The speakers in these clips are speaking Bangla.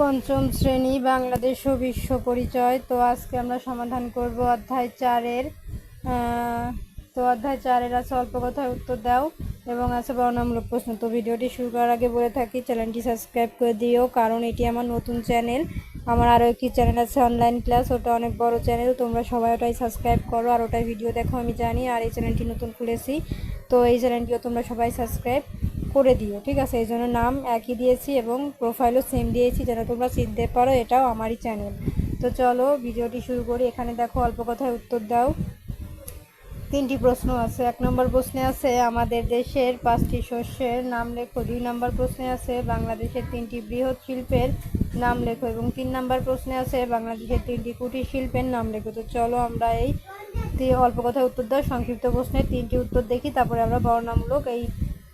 পঞ্চম শ্রেণি বাংলাদেশ ও বিশ্ব পরিচয়। তো আজকে আমরা সমাধান করব অধ্যায় চারের। তো অধ্যায় চারের আছে অল্প কথায় উত্তর দাও এবং আছে বর্ণামূলক প্রশ্ন। তো ভিডিওটি শুরু করার আগে বলে থাকি, চ্যানেলটি সাবস্ক্রাইব করে দিও, কারণ এটি আমার নতুন চ্যানেল। আমার আরও একটি চ্যানেল আছে অনলাইন ক্লাস, ওটা অনেক বড় চ্যানেল, তোমরা সবাই ওটাই সাবস্ক্রাইব করো, আর ওটাই ভিডিও দেখো, আমি জানি, আর এই চ্যানেলটি নতুন খুলেছি। তো এই চ্যানেলটিও তোমরা সবাই সাবস্ক্রাইব। করে দিও, ঠিক আছে? এই জন্য নাম একই দিয়েছি এবং প্রোফাইলও সেম দিয়েছি যেন তোমরা চিনতে পারো, এটাও আমারই চ্যানেল তো চলো, ভিডিওটি শুরু করি। এখানে দেখো, অল্প কথায় উত্তর দাও। তিনটি প্রশ্ন আছে। এক নম্বর প্রশ্নে আছে, আমাদের দেশের পাঁচটি শস্যের নাম লেখো। দুই নম্বর প্রশ্নে আছে, বাংলাদেশের তিনটি বৃহৎ শিল্পের নাম লেখো। এবং তিন নম্বর প্রশ্নে আছে, বাংলাদেশের তিনটি কুটির শিল্পের নাম লেখো। তো চলো, আমরা এই অল্প কথায় উত্তর দাও। সংক্ষিপ্ত প্রশ্নের তিনটি উত্তর দেখি, তারপরে আমরা বর্ণামূলক এই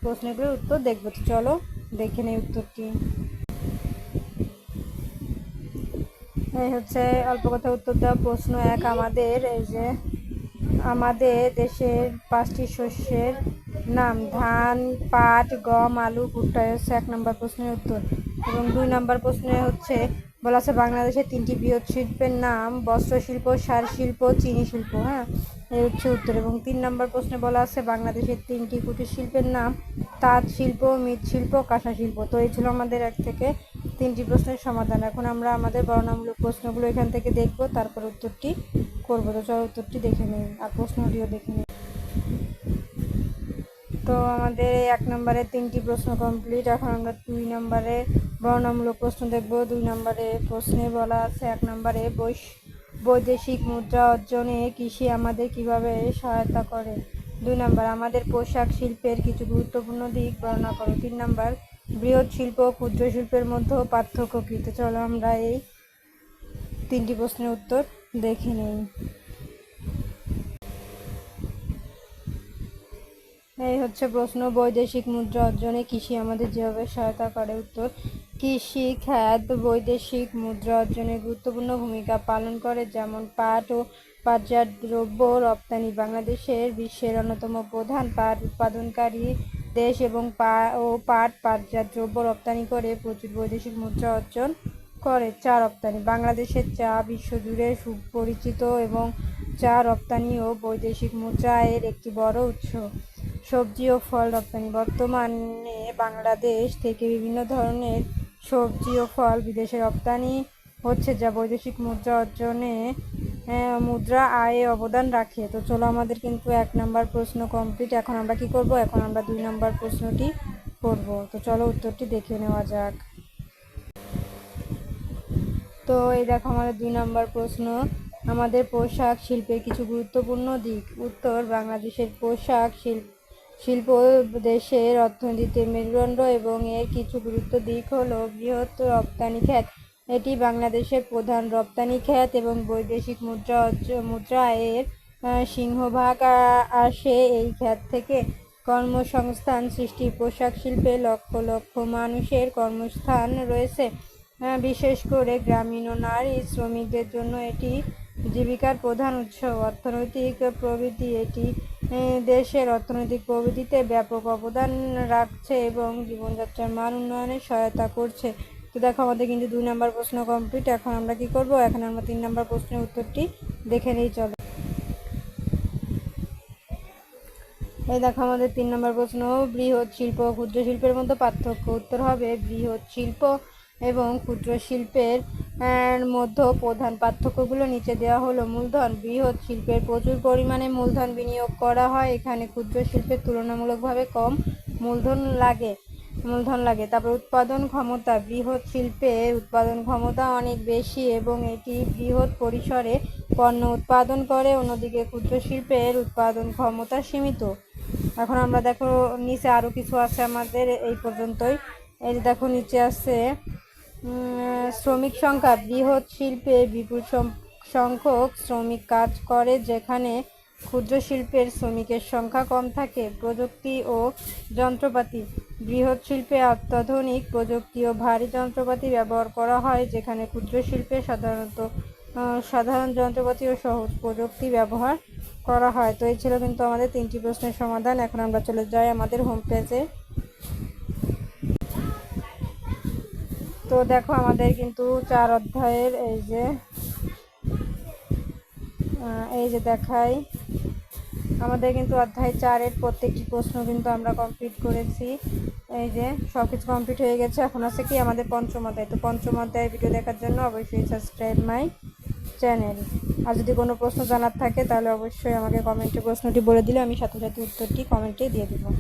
প্রশ্নগুলোর উত্তর দেখব। তো চলো, দেখে নেই উত্তরটি। এই হচ্ছে অল্প কথা উত্তর দেওয়া প্রশ্ন এক। আমাদের এই যে, আমাদের দেশের পাঁচটি শস্যের নাম ধান, পাট, গম, আলু, ভুট্টা হচ্ছে এক নম্বর প্রশ্নের উত্তর। এবং দুই নম্বর প্রশ্নে হচ্ছে বলা আছে বাংলাদেশের তিনটি বৃহৎ শিল্পের নাম বস্ত্র শিল্প সার শিল্প চিনি শিল্প হ্যাঁ? এই হচ্ছে উত্তর। এবং তিন নম্বর প্রশ্নে বলা আছে বাংলাদেশের তিনটি কুটির শিল্পের নাম, তাঁত শিল্প মৃৎশিল্প কাঁসা শিল্প। তো এই ছিল আমাদের এক থেকে তিনটি প্রশ্নের সমাধান। এখন আমরা আমাদের বর্ণামূলক প্রশ্নগুলো এখান থেকে দেখব, তারপর উত্তরটি করব। তো চলো উত্তরটি দেখে নিই, আর প্রশ্নটিও দেখে নিই। তো আমাদের এক নম্বরে তিনটি প্রশ্ন কমপ্লিট এখন আমরা দুই নম্বরে বর্ণনামূলক প্রশ্ন দেখব। দুই নম্বরে প্রশ্নে বলা আছে, এক নম্বরে বৈশ, বৈদেশিক মুদ্রা অর্জনে কৃষি আমাদের কীভাবে সহায়তা করে? দুই নম্বর, আমাদের পোশাক শিল্পের কিছু গুরুত্বপূর্ণ দিক বর্ণনা করো। তিন নম্বর, বৃহৎ শিল্প ক্ষুদ্র শিল্পের মধ্যে পার্থক্য কী? তো চলো আমরা এই তিনটি প্রশ্নের উত্তর দেখে নিই। এই হচ্ছে প্রশ্ন, বৈদেশিক মুদ্রা অর্জনে কৃষি আমাদের যেভাবে সহায়তা করে উত্তর, কৃষি খাত বৈদেশিক মুদ্রা অর্জনে গুরুত্বপূর্ণ ভূমিকা পালন করে, যেমন পাট ও পাটজাত দ্রব্য রপ্তানি বাংলাদেশের বিশ্বের অন্যতম প্রধান পাট উৎপাদনকারী দেশ এবং পা ও পাট, পাটজাত দ্রব্য রপ্তানি করে প্রচুর বৈদেশিক মুদ্রা অর্জন করে, চা রপ্তানি বাংলাদেশের চা বিশ্বজুড়ে সুপরিচিত এবং চা রপ্তানি ও বৈদেশিক মুদ্রা এর একটি বড় উৎস। সবজি ও ফল রপ্তানি। বর্তমানে বাংলাদেশ থেকে বিভিন্ন ধরনের সবজি ও ফল বিদেশে রপ্তানি হচ্ছে, যা বৈদেশিক মুদ্রা অর্জনে মুদ্রা আয়ে অবদান রাখে। তো চলো আমাদের কিন্তু এক নাম্বার প্রশ্ন কমপ্লিট এখন আমরা কি করব? এখন আমরা দুই নাম্বার প্রশ্নটি করব। তো চলো উত্তরটি দেখে নেওয়া যাক। তো এই দেখো আমাদের দুই নম্বর প্রশ্ন। আমাদের পোশাক শিল্পের কিছু গুরুত্বপূর্ণ দিক। উত্তর, বাংলাদেশের পোশাক শিল্প শিল্প দেশের অর্থনীতিতে মেরুদণ্ড এবং এর কিছু গুরুত্ব দিক হল বৃহৎ রপ্তানি খাত এটি বাংলাদেশের প্রধান রপ্তানি খাত এবং বৈদেশিক মুদ্রা মুদ্রা এর সিংহভাগ আসে এই খাত থেকে। কর্মসংস্থান সৃষ্টি, পোশাক শিল্পে লক্ষ লক্ষ মানুষের কর্মস্থান রয়েছে। বিশেষ করে গ্রামীণ ও নারী শ্রমিকদের জন্য এটি জীবিকার প্রধান উৎস অর্থনৈতিক প্রবৃদ্ধি এটি দেশের অর্থনৈতিক প্রবৃদ্ধিতে ব্যাপক অবদান রাখছে এবং জীবনযাত্রার মান উন্নয়নে সহায়তা করছে। তো দেখো, আমাদের কিন্তু দুই নম্বর প্রশ্ন কমপ্লিট এখন আমরা কি করব? এখন আমরা তিন নম্বর প্রশ্নের উত্তরটি দেখে নিই, চলো। এই দেখো, আমাদের তিন নম্বর প্রশ্ন, বৃহৎ শিল্প ক্ষুদ্র শিল্পের মধ্যে পার্থক্য উত্তর হবে। বৃহৎ শিল্প এবং ক্ষুদ্র শিল্পের মধ্যে প্রধান পার্থক্যগুলো নিচে দেওয়া হলো। মূলধন, বৃহৎ শিল্পের প্রচুর পরিমাণে মূলধন বিনিয়োগ করা হয়। এখানে ক্ষুদ্র শিল্পের তুলনামূলকভাবে কম মূলধন লাগে মূলধন লাগে। তারপর উৎপাদন ক্ষমতা, বৃহৎ শিল্পের উৎপাদন ক্ষমতা অনেক বেশি এবং এটি বৃহৎ পরিসরে পণ্য উৎপাদন করে। অন্যদিকে ক্ষুদ্র শিল্পের উৎপাদন ক্ষমতা সীমিত। এখন আমরা দেখো, নিচে আরও কিছু আছে আমাদের, এই পর্যন্তই। এই দেখো, নিচে আছে শ্রমিক সংখ্যা, বৃহৎ শিল্পে বিপুল সংখ্যক শ্রমিক কাজ করে, যেখানে ক্ষুদ্র শিল্পের শ্রমিকের সংখ্যা কম থাকে। প্রযুক্তি ও যন্ত্রপাতি, বৃহৎ শিল্পে অত্যাধুনিক প্রযুক্তি ও ভারী যন্ত্রপাতি ব্যবহার করা হয়, যেখানে ক্ষুদ্র শিল্পে সাধারণত সাধারণ যন্ত্রপাতি ও সহজ প্রযুক্তি ব্যবহার করা হয়। তো এই ছিল কিন্তু আমাদের তিনটি প্রশ্নের সমাধান। এখন আমরা চলে যাই আমাদের হোম পেজে তো দেখো আমাদের কিন্তু চার অধ্যায়ের এই যে এই যে দেখাই। আমাদের কিন্তু অধ্যায় চারের প্রত্যেকটি প্রশ্ন কিন্তু আমরা কমপ্লিট করেছি। এই যে সব কিছু কমপ্লিট হয়ে গেছে। এখন আছে কি আমাদের পঞ্চম অধ্যায়। তো পঞ্চম অধ্যায় ভিডিও দেখার জন্য অবশ্যই সাবস্ক্রাইব মাই চ্যানেল আর যদি কোনো প্রশ্ন জানার থাকে, তাহলে অবশ্যই আমাকে কমেন্টে প্রশ্নটি বলে দিলে আমি সাথে সাথে উত্তরটি কমেন্টে দিয়ে দেবো।